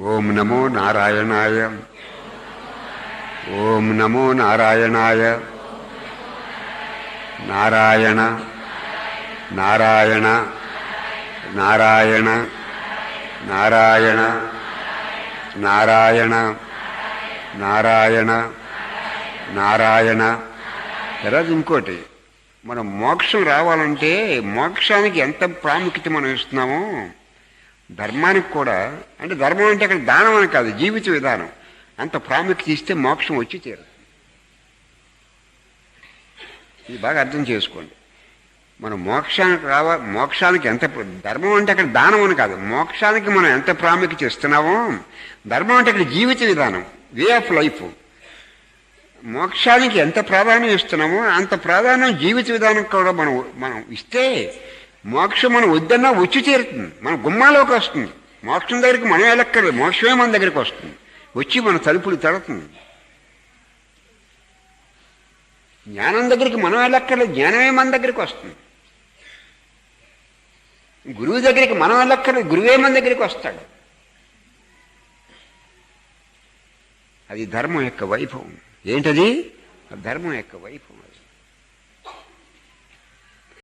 ఓం నమో నారాయణాయ. ఓం నమో నారాయణాయ. నారాయణ. నారాయణ. నారాయణ. నారాయణ. నారాయణ. నారాయణ. నారాయణ. తర్వాత ఇంకోటి మనం మోక్షం రావాలంటే మోక్షానికి ఎంత ప్రాముఖ్యత మనం ఇస్తున్నామో ధర్మానికి కూడా అంటే ధర్మం అంటే అక్కడ దానం అని కాదు జీవిత విధానం. అంత ప్రాముఖ్యత ఇస్తే మోక్షం వచ్చి తీరు ఇది బాగా అర్థం చేసుకోండి. మనం మోక్షానికి రావా మోక్షానికి ఎంత ధర్మం అంటే అక్కడ దానం అని కాదు. మోక్షానికి మనం ఎంత ప్రాముఖ్యత ఇస్తున్నామో ధర్మం అంటే అక్కడ జీవిత విధానం వే ఆఫ్ లైఫ్ మోక్షానికి ఎంత ప్రాధాన్యం ఇస్తున్నామో అంత ప్రాధాన్యం జీవిత విధానం కూడా మనం మనం ఇస్తే మోక్షం మనం వద్దన్నా వచ్చి చేరుతుంది. మన గుమ్మాలోకి వస్తుంది. మోక్షం దగ్గరికి మనం వెళ్ళక్కర్లేదు. మోక్షమే మన దగ్గరికి వస్తుంది. వచ్చి మన తలుపులు తడుతుంది. జ్ఞానం దగ్గరికి మనం వెళ్ళక్కర్లేదు. జ్ఞానమే మన దగ్గరికి వస్తుంది. గురువు దగ్గరికి మనం వెళ్ళక్కర్లేదు. గురువే మన దగ్గరికి వస్తాడు. అది ధర్మం యొక్క వైభవం. ఏంటది? ధర్మం యొక్క వైభవం.